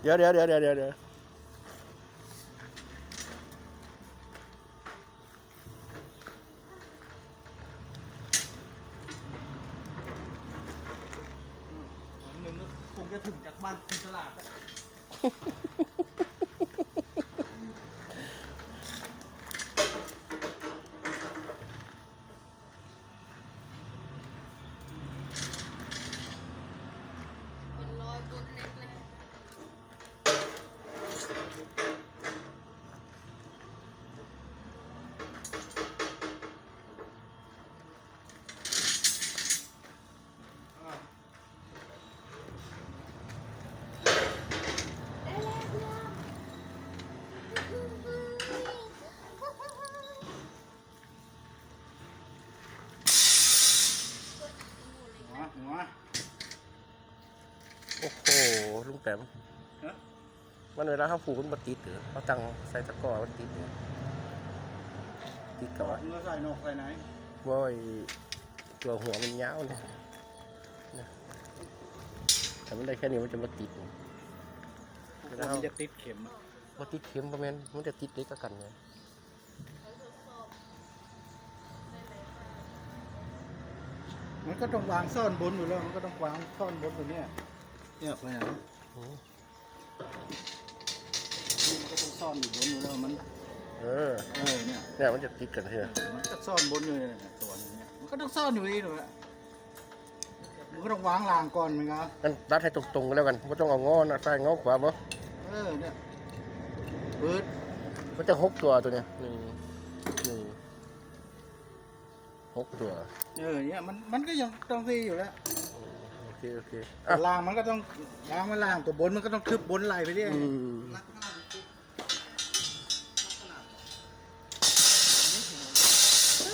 เดี๋ยวเดี๋ยวเดี๋ยวเดี๋ยวเดี๋ยวเดี๋ยวหนึ่งคงจะถึงจากบ้านที่ตลาด โอ้โหลุงแปมฮะมันเวลาเขาผูกมันบติดหรือเขาตั้งใส่ตะกร้อมันติดเหรอติดกับว่าเนื้อใส่นกใส่ไหนว่าไอ้ตัวหัวมันยาวเนี่ยนะแต่มันได้แค่นี้มันจะมาติดมันจะติดเข็มอะมาติดเข็มประมาณมันจะติดเล็กกว่ากันไงมันก็ต้องวางซ่อนบนอยู่แล้ว มันก็ต้องวางซ่อนบนอยู่เนี่ย เนี่ยไปไหนอืมนี่มันก็ต้องซ่อนอยู่บนอยู่แล้วมัน เออเออเนี่ย เนี่ยมันจะติดกันเถอะมันก็ซ่อนบนอยู่เนี่ยตัวนี้เนี่ยมันก็ต้องซ่อนอยู่นี่หนูอะมันก็ต้องวางรางก่อนเหมือนกันงั้นรัดให้ตรงๆกันแล้วกันไม่ต้องเอางอนะซ้ายงอขวาบ่เออเนี่ยเปิดมันจะหกตัวตัวเนี้ยหนึ่งหนึ่งหกตัว เออเนี่ยมันมันก็ยังต้องซีอยู่แล้วโอ เคโอเคแต่อะล่างมันก็ต้องล่างมันล่างตัวบนมันก็ต้องทึบบนไหลไปเรื่อยอืม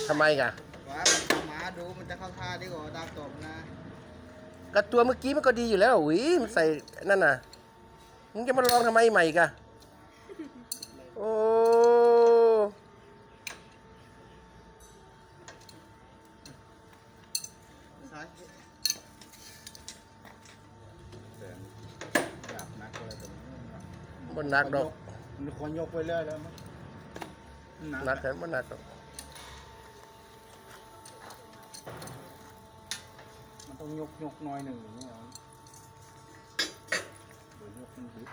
ทำไมกะว่าหมาดูมันจะเข้าท่าดีกว่าตามตบนะก็ตัวเมื่อกี้มันก็ดีอยู่แล้วอุ้ยมันใส่นั่นน่ะมึงจะมาลองทำไมใหม่กะโอ้ ซ้ายจับนักอะไรตรงนี้ บนนักดอกมันควรยกไปเรื่อยแล้วมั้งนักแต่บนนักดอกมันต้องยกยกหน้อยหนึ่งอย่างเงี้ยเอาเดี๋ยวยกมันบิด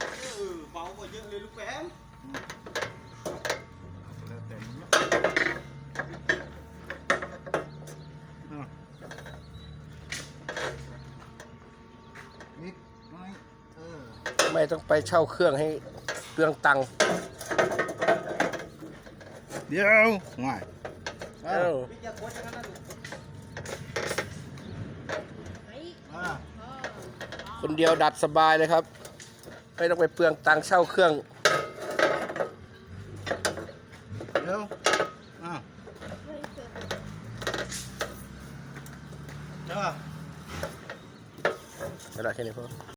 เออเบากว่าเยอะเลยลูกแป๊มแล้วแต่นี้อะนิดน้อยเออ ไม่ต้องไปเช่าเครื่องให้เปลืองตังค์เดี๋ยวง่ายเอ้าเฮ้ยอ่าพ่อคนเดียวดัดสบายเลยครับ ไม่ต้องไปเปลืองตังค์เช่าเครื่องเดี๋ยวอ่าเฮ้ยเกิดเดี๋ยวเวลาแค่นี้พอ